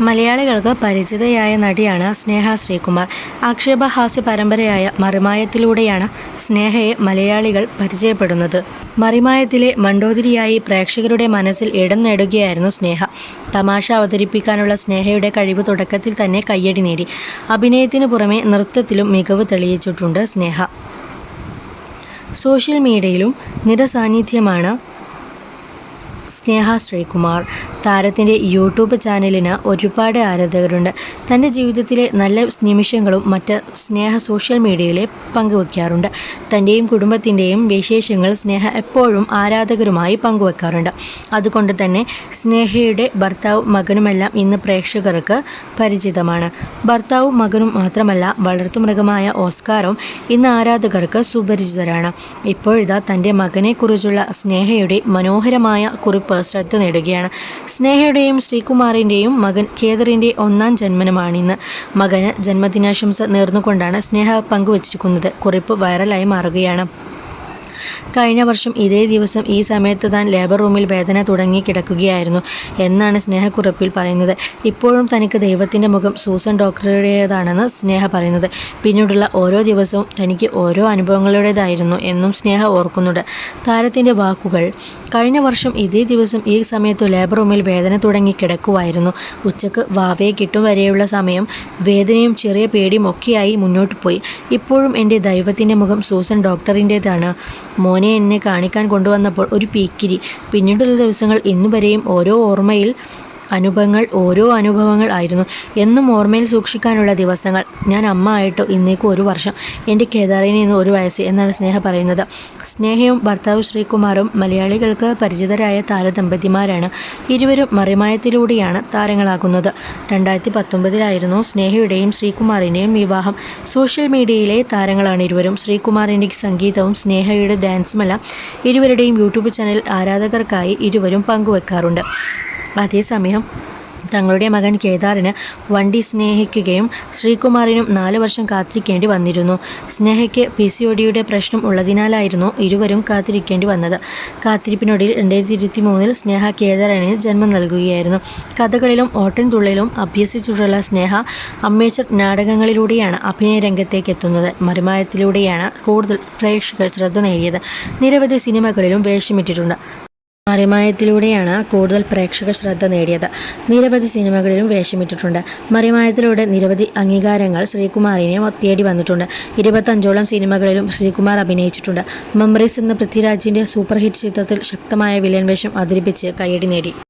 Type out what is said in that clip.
മലയാളികൾക്ക് പരിചിതയായ നടിയാണ് സ്നേഹ ശ്രീകുമാർ. ആക്ഷേപഹാസ്യ പരമ്പരയായ മറിമായത്തിലൂടെയാണ് സ്നേഹയെ മലയാളികൾ പരിചയപ്പെടുന്നത്. മറിമായത്തിലെ മണ്ടോതിരിയായി പ്രേക്ഷകരുടെ മനസ്സിൽ ഇടം നേടുകയായിരുന്നു സ്നേഹ. തമാശ അവതരിപ്പിക്കാനുള്ള സ്നേഹയുടെ കഴിവ് തുടക്കത്തിൽ തന്നെ കയ്യടി നേടി. അഭിനയത്തിനു പുറമെ നൃത്തത്തിലും മികവ് തെളിയിച്ചിട്ടുണ്ട് സ്നേഹ. സോഷ്യൽ മീഡിയയിലും നിറസാന്നിധ്യമാണ് സ്നേഹ ശ്രീകുമാർ. താരത്തിന്റെ യൂട്യൂബ് ചാനലിന് ഒരുപാട് ആരാധകരുണ്ട്. തന്റെ ജീവിതത്തിലെ നല്ല നിമിഷങ്ങളും മറ്റ് സ്നേഹ സോഷ്യൽ മീഡിയയിൽ പങ്കുവയ്ക്കാറുണ്ട് തന്റെയും കുടുംബത്തിന്റെയും വിശേഷങ്ങൾ സ്നേഹ എപ്പോഴും ആരാധകരുമായി പങ്കുവെക്കാറുണ്ട്. അതുകൊണ്ട് തന്നെ സ്നേഹയുടെ ഭർത്താവും മകനുമെല്ലാം ഇന്ന് പ്രേക്ഷകർക്ക് പരിചിതമാണ്. ഭർത്താവും മകനും മാത്രമല്ല വളർത്തുമൃഗമായ ഓസ്കാറും ഇന്ന് ആരാധകർക്ക് സുപരിചിതരാണ്. ഇപ്പോഴിതാ തന്റെ മകനെക്കുറിച്ചുള്ള സ്നേഹയുടെ മനോഹരമായ കുറിപ്പ് ശ്രദ്ധ നേടുകയാണ്. സ്നേഹയുടെയും ശ്രീകുമാറിന്റെയും മകൻ കേദറിന്റെ ഒന്നാം ജന്മനമാണിന്ന്. മകന് ജന്മദിനാശംസ നേർന്നുകൊണ്ടാണ് സ്നേഹ പങ്കുവച്ചിരിക്കുന്നത്. കുറിപ്പ് വൈറലായി മാറുകയാണ്. കഴിഞ്ഞ വർഷം ഇതേ ദിവസം ഈ സമയത്ത് താൻ ലേബർ റൂമിൽ വേദന തുടങ്ങി കിടക്കുകയായിരുന്നു എന്നാണ് സ്നേഹക്കുറിപ്പിൽ പറയുന്നത്. ഇപ്പോഴും തനിക്ക് ദൈവത്തിന്റെ മുഖം സൂസൻ ഡോക്ടറുടേതാണെന്ന് സ്നേഹ പറയുന്നത്. പിന്നീടുള്ള ഓരോ ദിവസവും തനിക്ക് ഓരോ അനുഭവങ്ങളുടേതായിരുന്നു എന്നും സ്നേഹ ഓർക്കുന്നുണ്ട്. താരത്തിന്റെ വാക്കുകൾ കഴിഞ്ഞ വർഷം ഇതേ ദിവസം ഈ സമയത്ത് ലേബർ റൂമിൽ വേദന തുടങ്ങി കിടക്കുമായിരുന്നു ഉച്ചയ്ക്ക് വാവയെ കിട്ടും വരെയുള്ള സമയം വേദനയും ചെറിയ പേടിയും ഒക്കെയായി മുന്നോട്ട് പോയി. ഇപ്പോഴും എന്റെ ദൈവത്തിന്റെ മുഖം സൂസൻ ഡോക്ടറിന്റേതാണ് മോനെ എന്നെ കാണിക്കാൻ കൊണ്ടുവന്നപ്പോൾ ഒരു പീക്കിരി. പിന്നീടുള്ള ദിവസങ്ങൾ ഇന്നുവരെയും ഓരോ ഓർമ്മയിൽ അനുഭവങ്ങൾ ഓരോ അനുഭവങ്ങൾ ആയിരുന്നു. എന്നും ഓർമ്മയിൽ സൂക്ഷിക്കാനുള്ള ദിവസങ്ങൾ. ഞാൻ അമ്മ ആയിട്ടോ ഇന്നേക്കും ഒരു വർഷം. എന്റെ കേദാറിന് ഇന്ന് ഒരു വയസ്സ് എന്നാണ് സ്നേഹ പറയുന്നത്. സ്നേഹയും ഭർത്താവ് ശ്രീകുമാറും മലയാളികൾക്ക് പരിചിതരായ താരദമ്പതിമാരാണ്. ഇരുവരും മറിമായത്തിലൂടെയാണ് താരങ്ങളാകുന്നത്. രണ്ടായിരത്തി പത്തൊമ്പതിലായിരുന്നു സ്നേഹയുടെയും ശ്രീകുമാറിന്റെയും വിവാഹം. സോഷ്യൽ മീഡിയയിലെ താരങ്ങളാണ് ഇരുവരും. ശ്രീകുമാറിന്റെ സംഗീതവും സ്നേഹയുടെ ഡാൻസുമെല്ലാം ഇരുവരുടെയും യൂട്യൂബ് ചാനൽ ആരാധകർക്കായി ഇരുവരും പങ്കുവെക്കാറുണ്ട്. അതേസമയം തങ്ങളുടെ മകൻ കേദാറിന് വണ്ടി സ്നേഹിക്കുകയും ശ്രീകുമാറിനും നാല് വർഷം കാത്തിരിക്കേണ്ടി വന്നിരുന്നു. സ്നേഹയ്ക്ക് പി സി ഒടിയുടെ പ്രശ്നം ഉള്ളതിനാലായിരുന്നു ഇരുവരും കാത്തിരിക്കേണ്ടി വന്നത്. കാത്തിരിപ്പിനൊടിയിൽ രണ്ടായിരത്തി ഇരുപത്തി മൂന്നിൽ സ്നേഹ കേദാറിന് ജന്മം നൽകുകയായിരുന്നു. കഥകളിലും ഓട്ടൻതുള്ളിലും അഭ്യസിച്ചിട്ടുള്ള സ്നേഹ അമ്മേച്ചർ നാടകങ്ങളിലൂടെയാണ് അഭിനയ രംഗത്തേക്ക് എത്തുന്നത് മരുമായത്തിലൂടെയാണ് കൂടുതൽ പ്രേക്ഷകർ ശ്രദ്ധ നേടിയത്. നിരവധി സിനിമകളിലും വേഷമിട്ടിട്ടുണ്ട്. മറിമായത്തിലൂടെയാണ് കൂടുതൽ പ്രേക്ഷക ശ്രദ്ധ നേടിയത്. നിരവധി സിനിമകളിലും വേഷമിട്ടിട്ടുണ്ട്. മറിമായത്തിലൂടെ നിരവധി അംഗീകാരങ്ങൾ ശ്രീകുമാറിനെ തേടി വന്നിട്ടുണ്ട്. ഇരുപത്തഞ്ചോളം സിനിമകളിലും ശ്രീകുമാർ അഭിനയിച്ചിട്ടുണ്ട്. മെമ്മറീസ് എന്ന പൃഥ്വിരാജിന്റെ സൂപ്പർ ഹിറ്റ് ചിത്രത്തിൽ ശക്തമായ വില്ലൻ വേഷം അവതരിപ്പിച്ച് കയ്യടി നേടി.